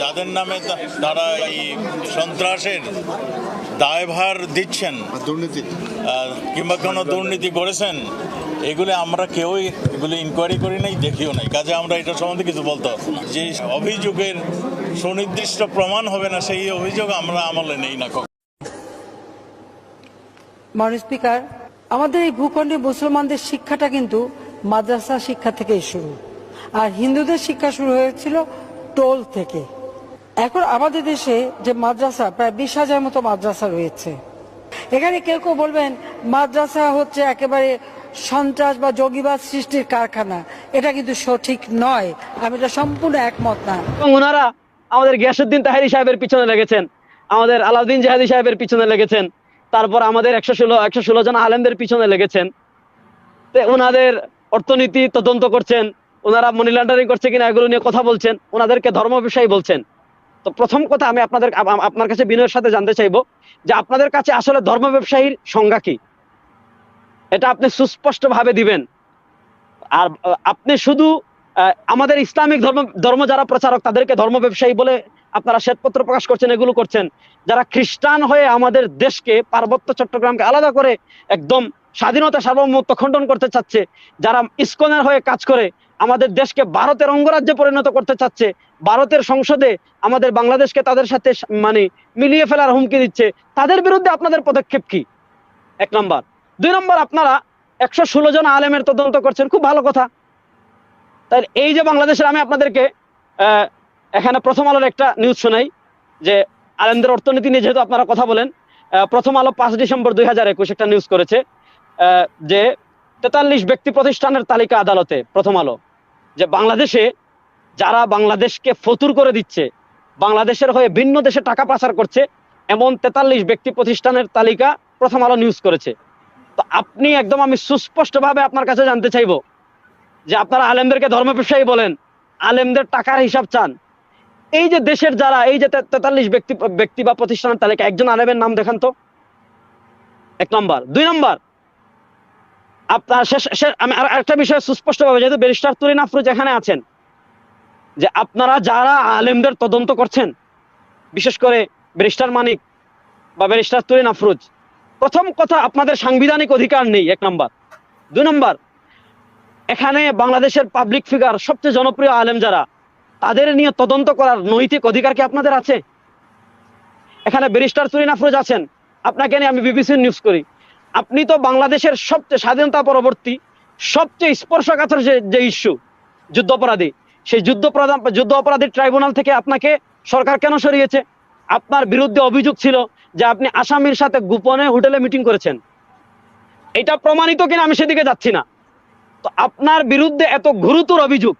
যাদের নামে তারা এই সন্ত্রাসের দায়ভার দিচ্ছেন দুর্নীতি। কিংবা কোনো দুর্নীতি করেছেন এগুলি আমরা কেউই এগুলি ইনকোয়ারি করি নাই দেখিও নাই। কাজে আমরা এটা সম্বন্ধে কিছু বলতে যে অভিযোগের সুনির্দিষ্ট প্রমাণ হবে না সেই অভিযোগ আমরা আমলে নেই না কখনো। মাননীয় স্পিকার আমাদের এই ভূখণ্ডে মুসলমানদের শিক্ষাটা কিন্তু মাদ্রাসা শিক্ষা থেকেই শুরু। আর হিন্দুদের শিক্ষা শুরু হয়েছিল টোল থেকে। এখন আমাদের দেশে যে মাদ্রাসা, প্রায় বিশ হাজার মতো মাদ্রাসা রয়েছে। এখানে কেউ কেউ বলবেন, মাদ্রাসা হচ্ছে একেবারে সন্ত্রাস বা জঙ্গিবাদ সৃষ্টির কারখানা। এটা কিন্তু সঠিক নয়। আমি এটা সম্পূর্ণ একমত না। ওনারা আমাদের গিয়াসুদ্দিন তাহেরি সাহেবের পিছনে লেগেছেন। আমাদের আলাউদ্দিন জাহাদি সাহেবের পিছনে লেগেছেন। তারপর আমাদের একশো ষোলো একশো ষোলো জন আলেমদের পিছনে লেগেছেন। ওনাদের অর্থনীতি তদন্ত করছেন। ওনারা মানি লন্ডারিং করছে কিনা এগুলো নিয়ে কথা বলছেন। ওনাদেরকে ধর্ম বিষয় বলছেন। তো প্রথম কথা আমি আপনাদের আপনার কাছে বিনয়ের সাথে জানতে চাইব যে আপনাদের কাছে আসলে ধর্ম ব্যবসায়ীর সংজ্ঞা কি? এটা আপনি সুস্পষ্ট ভাবে দিবেন। আর আপনি শুধু আমাদের ইসলামিক ধর্ম ধর্ম যারা প্রচারক, তাদেরকে ধর্ম ব্যবসায়ী বলে আপনারা শ্বেতপত্র প্রকাশ করছেন, এগুলো করছেন। যারা খ্রিস্টান হয়ে আমাদের দেশকে, পার্বত্য চট্টগ্রামকে আলাদা করে একদম স্বাধীনতা সার্বভৌমত্ব খণ্ডন করতে চাচ্ছে, যারা ইস্কনের হয়ে কাজ করে, আমাদের দেশকে ভারতের অঙ্গরাজ্যে পরিণত করতে চাচ্ছে ভারতের সংসদে আমাদের বাংলাদেশকে তাদের সাথে মানে মিলিয়ে ফেলার হুমকি দিচ্ছে, তাদের বিরুদ্ধে আপনাদের পদক্ষেপ কি? এক নম্বর। দুই নম্বর, আপনারা একশো ষোলো জন আলেমের তদন্ত করছেন, খুব ভালো কথা। তাই এই যে বাংলাদেশের, আমি আপনাদেরকে এখানে প্রথম আলোর একটা নিউজ শোনাই, যে আলেমদের অর্থনীতি নিয়ে যেহেতু আপনারা কথা বলেন প্রথম আলো পাঁচ ডিসেম্বর দুই হাজার একুশ একটা নিউজ করেছে যে তেতাল্লিশ ব্যক্তি প্রতিষ্ঠানের তালিকা আদালতে প্রথম আলো, যে বাংলাদেশে যারা বাংলাদেশকে ফতুর করে দিচ্ছে, বাংলাদেশের হয়ে ভিন্ন দেশে টাকা পাচার করছে, এমন তেতাল্লিশ ব্যক্তি প্রতিষ্ঠানের তালিকা প্রথম আলো নিউজ করেছে। তো আপনি একদম আমি সুস্পষ্টভাবে আপনার কাছে জানতে চাইব যে আপনারা আলেমদেরকে ধর্ম ব্যবসায়ী বলেন, আলেমদের টাকার হিসাব চান। এই যে দেশের যারা, এই যে তেতাল্লিশ ব্যক্তি ব্যক্তি বা প্রতিষ্ঠানের তালিকা, একজন আলেমের নাম দেখান তো। এক নম্বর। দুই নম্বর। আপনার শেষ আমি আর একটা বিষয় সুস্পষ্টভাবে, যেহেতু ব্যারিস্টার তুরিন আফরুজ এখানে আছেন যে আপনারা যারা আলেমদের তদন্ত করছেন, বিশেষ করে ব্যারিস্টার মানিক বা ব্যারিস্টার তুরিন আফরুজ, প্রথম কথা আপনাদের সাংবিধানিক অধিকার নেই, এক নম্বর। দুই নম্বর, এখানে বাংলাদেশের পাবলিক ফিগার সবচেয়ে জনপ্রিয় আলেম যারা, তাদের নিয়ে তদন্ত করার নৈতিক অধিকার কি আপনাদের আছে? এখানে ব্যারিস্টার সুরিন আফরোজ আছেন। আপনাকে নিয়ে আমি বিবিসি নিউজ করি। আপনি তো বাংলাদেশের সবচেয়ে স্বাধীনতা পরবর্তী সবচেয়ে স্পর্শকাতর যে ইস্যু যুদ্ধাপরাধী সেই যুদ্ধ প্রধান যুদ্ধ অপরাধী ট্রাইব্যুনাল থেকে আপনাকে সরকার কেন সরিয়েছে? আপনার বিরুদ্ধে অভিযোগ ছিল যে আপনি আসামির সাথে গোপনে হোটেলে মিটিং করেছেন। এটা প্রমাণিত কিনা আমি সেদিকে যাচ্ছি না। তো আপনার বিরুদ্ধে এত গুরুতর অভিযোগ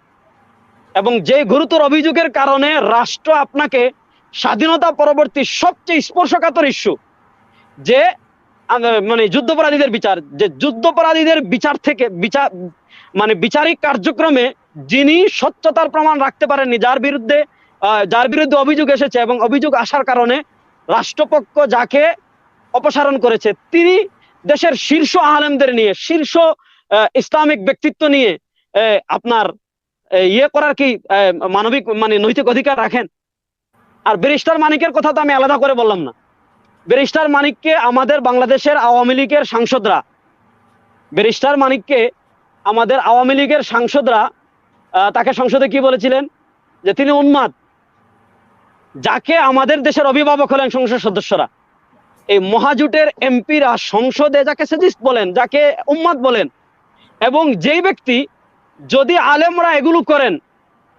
এবং যে গুরুতর অভিযোগের কারণে রাষ্ট্র আপনাকে স্বাধীনতা পরবর্তী সবচেয়ে স্পর্শকাতর ইস্যু, যে মানে যুদ্ধপরাধীদের বিচার, যে যুদ্ধপরাধীদের বিচার থেকে বিচার মানে বিচারিক কার্যক্রমে যিনি স্বচ্ছতার প্রমাণ রাখতে পারেননি, যার বিরুদ্ধে যার বিরুদ্ধে অভিযোগ এসেছে এবং অভিযোগ আসার কারণে রাষ্ট্রপক্ষ যাকে অপসারণ করেছে, তিনি দেশের শীর্ষ আলেমদের নিয়ে, শীর্ষ ইসলামিক ব্যক্তিত্ব নিয়ে আপনার ইয়ে করার কি মানবিক মানে নৈতিক অধিকার রাখেন? আর ব্যারিস্টার মানিকের কথা তো আমি আলাদা করে বললাম না। ব্যারিস্টার মানিককে আমাদের বাংলাদেশের আওয়ামী লীগের সাংসদরা, ব্যারিস্টার মানিককে আমাদের আওয়ামী লীগের সাংসদরা তাকে সংসদে কি বলেছিলেন? যে তিনি উন্মাদ যাকে আমাদের দেশের অভিভাবক হলেন সংসদ সদস্যরা। এই মহাজোটের এমপিরা সংসদে যাকে সেজিস্ট বলেন, যাকে উম্মাদ বলেন, এবং যেই ব্যক্তি যদি আলেমরা এগুলো করেন,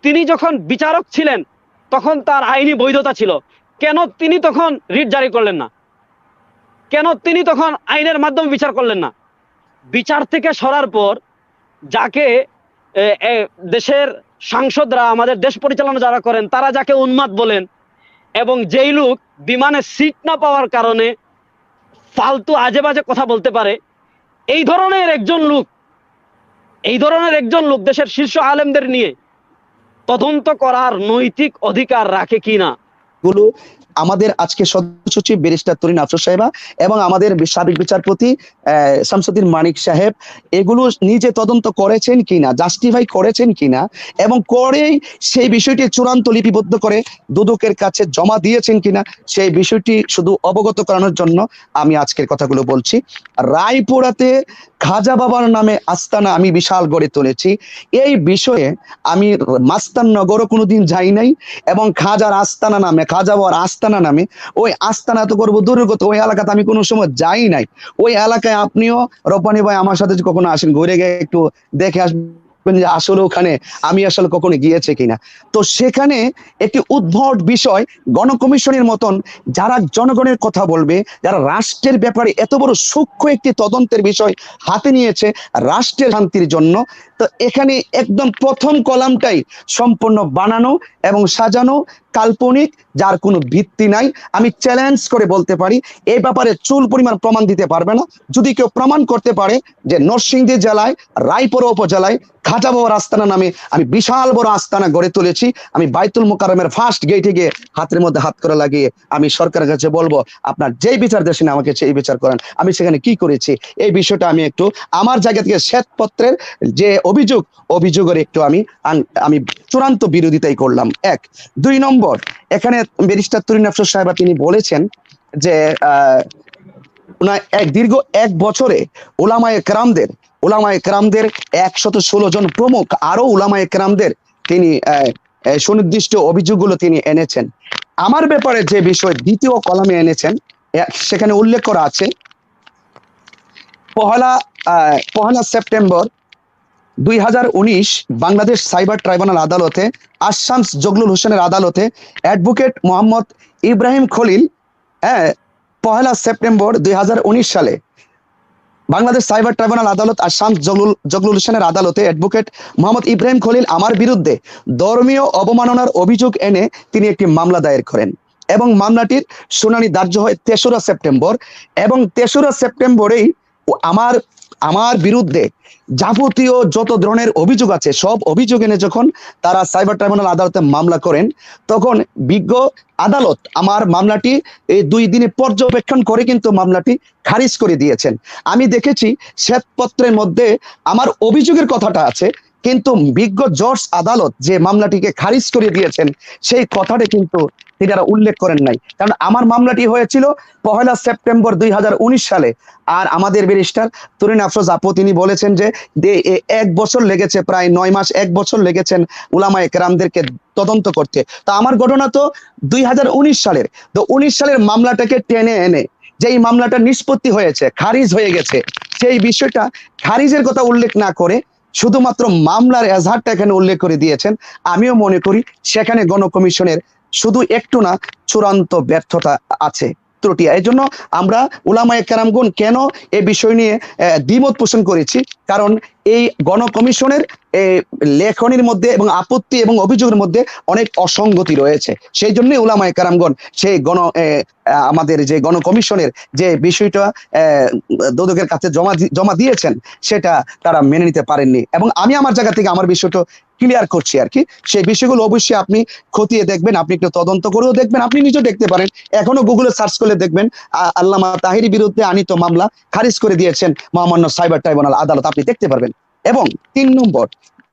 তিনি যখন বিচারক ছিলেন, তখন তার আইনি বৈধতা ছিল। কেন তিনি তখন রিট জারি করলেন না? কেন তিনি তখন আইনের মাধ্যমে বিচার করলেন না? বিচার থেকে সরার পর যাকে দেশের সাংসদরা, আমাদের দেশ পরিচালনা যারা করেন, তারা যাকে উন্মাদ বলেন, এবং যেই লোক বিমানে সিট না পাওয়ার কারণে ফালতু আজে বাজে কথা বলতে পারে, এই ধরনের একজন লোক, এই ধরনের একজন লোক দেশের শীর্ষ আলেমদের নিয়ে তদন্ত করার নৈতিক অধিকার রাখে কিনা গুলো আমাদের আজকে সদস্য সচিব ব্যারিস্টার তরিন আফসর সাহেবা এবং আমাদের সাবেক বিচারপতি শামসুদ্দিন মানিক সাহেব, এগুলো নিজে তদন্ত করেছেন কিনা জাস্টিফাই করেছেন কিনা এবং করেই সেই বিষয়টি চূড়ান্ত লিপিবদ্ধ করে দুদকের কাছে জমা দিয়েছেন কিনা, সেই বিষয়টি শুধু অবগত করানোর জন্য আমি আজকের কথাগুলো বলছি। রায়পুরাতে খাজা বাবার নামে আস্তানা আমি বিশাল গড়ে তুলেছি। এই বিষয়ে আমি মাস্তান নগরও কোনোদিন যাই নাই এবং খাজার আস্তানা নামে, খাজা বাবার আস্তানা নামে, ওই আস্তানা তো করব দুর্গত ওই এলাকাতে আমি কোনো সময় যাই নাই। ওই এলাকায় আপনিও রোপানি ভাই আমার সাথে কখনো আসেন, ঘুরে গিয়ে একটু দেখে আসবেন। আসলে ওখানে আমি আসলে কখনো গিয়েছে কিনা। তো সেখানে একটি উদ্ভট বিষয়, গণকমিশনের মতন যারা জনগণের কথা বলবে, যারা রাষ্ট্রের ব্যাপারে এত বড় সূক্ষ্ম একটি তদন্তের বিষয় হাতে নিয়েছে রাষ্ট্রের শান্তির জন্য, তো এখানে একদম প্রথম কলামটাই সম্পূর্ণ বানানো এবং সাজানো, কাল্পনিক, যার কোনো ভিত্তি নাই। আমি চ্যালেঞ্জ করে বলতে পারি এই ব্যাপারে চুল পরিমাণ প্রমাণ দিতে পারবে না। যদি কেউ প্রমাণ করতে পারে যে নরসিংদী জেলায়, রায়পুরা উপজেলায় খাজা বাবার আস্তানা নামে আমি বিশাল বড় আস্তানা গড়ে তুলেছি। আমি বাইতুল মোকারমের ফার্স্ট গেটে গিয়ে হাতের মধ্যে হাত করে লাগিয়ে আমি সরকারের কাছে বলব, আপনার যেই বিচার দেশেন আমাকে সেই বিচার করেন। আমি সেখানে কি করেছি? এই বিষয়টা আমি একটু আমার জায়গা থেকে শ্বেতপত্রের যে অভিযোগ, অভিযোগের একটু আমি আমি চূড়ান্ত বিরোধিতাই করলাম। এক। দুই নম্বর, এখানে ব্যারিস্টার তরিন আফসর সাহেবা তিনি বলেছেন যে, আহ এক দীর্ঘ এক বছরে ওলামায়ে কেরামদের ওলামায়ে একরামদের একশত ষোলো জন প্রমুখ আরও ওলামায়ে একরামদের তিনি সুনির্দিষ্ট অভিযোগগুলো তিনি এনেছেন। আমার ব্যাপারে যে বিষয় দ্বিতীয় কলমে এনেছেন সেখানে উল্লেখ করা আছে, পহেলা পহেলা সেপ্টেম্বর দুই হাজার উনিশ বাংলাদেশ সাইবার ট্রাইব্যুনাল আদালতে আশামস জগলুল হোসেনের আদালতে অ্যাডভোকেট মোহাম্মদ ইব্রাহিম খলিল হ্যাঁ পহেলা সেপ্টেম্বর দুই হাজার উনিশ সালে বাংলাদেশ সাইবার ট্রাইব্যুনাল আদালত আসাম জগলুল জগলুল হোসেনের আদালতে অ্যাডভোকেট মোহাম্মদ ইব্রাহিম খলিল আমার বিরুদ্ধে ধর্মীয় অবমাননার অভিযোগ এনে তিনি একটি মামলা দায়ের করেন এবং মামলাটির শুনানি ধার্য হয় তেসরা সেপ্টেম্বর এবং তেসরা সেপ্টেম্বরেই আমার আমার বিরুদ্ধে যাবতীয় যত ধরনের অভিযোগ আছে, সব অভিযোগ এনে যখন তারা সাইবার ট্রাইব্যুনাল আদালতে মামলা করেন, তখন বিজ্ঞ আদালত আমার মামলাটি এই দুই দিনে পর্যবেক্ষণ করে কিন্তু মামলাটি খারিজ করে দিয়েছেন। আমি দেখেছি শ্বেতপত্রের মধ্যে আমার অভিযোগের কথাটা আছে কিন্তু বিজ্ঞ জর্জ আদালত যে মামলাটিকে খারিজ করে দিয়েছেন, সেই কথাটা কিন্তু তিনারা উল্লেখ করেন নাই। কারণ আমার মামলাটি হয়েছিল পহেলা সেপ্টেম্বর দুই হাজার উনিশ সালে। আর আমাদের ব্যারিস্টার তরুণ আফরোজ আপু, তিনি বলেছেন যে এক বছর লেগেছে, প্রায় নয় মাস, এক বছর লেগেছেন উলামায়ে কেরামদেরকে তদন্ত করতে। তো আমার ঘটনা তো দুই হাজার উনিশ সালের। তো উনিশ সালের মামলাটাকে টেনে এনে যে এই মামলাটা নিষ্পত্তি হয়েছে, খারিজ হয়ে গেছে, সেই বিষয়টা খারিজের কথা উল্লেখ না করে শুধুমাত্র মামলার এজাহারটা এখানে উল্লেখ করে দিয়েছেন। আমিও মনে করি সেখানে গণকমিশনের শুধু একটু না, চূড়ান্ত ব্যর্থতা আছে ত্রুটি। এই জন্য আমরা উলামায়ে কেরামগুন কেন এ বিষয় নিয়ে দ্বিমত পোষণ করেছি? কারণ এই গণকমিশনের লেখনির মধ্যে এবং আপত্তি এবং অভিযোগের মধ্যে অনেক অসঙ্গতি রয়েছে। সেই জন্যই উলামায়ে কেরামগণ সেই গণ আমাদের যে গণকমিশনের যে বিষয়টা দুদকের কাছে জমা জমা দিয়েছেন, সেটা তারা মেনে নিতে পারেননি। এবং আমি আমার জায়গা থেকে আমার বিষয়টা ক্লিয়ার করছি আর কি। সেই বিষয়গুলো অবশ্যই আপনি খতিয়ে দেখবেন, আপনি একটু তদন্ত করেও দেখবেন, আপনি নিজেও দেখতে পারেন। এখনও গুগলে সার্চ করলে দেখবেন আল্লামা তাহিরি বিরুদ্ধে আনিত মামলা খারিজ করে দিয়েছেন মহামান্য সাইবার ট্রাইব্যুনাল আদালত। আপনি দেখতে পারবেন। এবং তিন নম্বর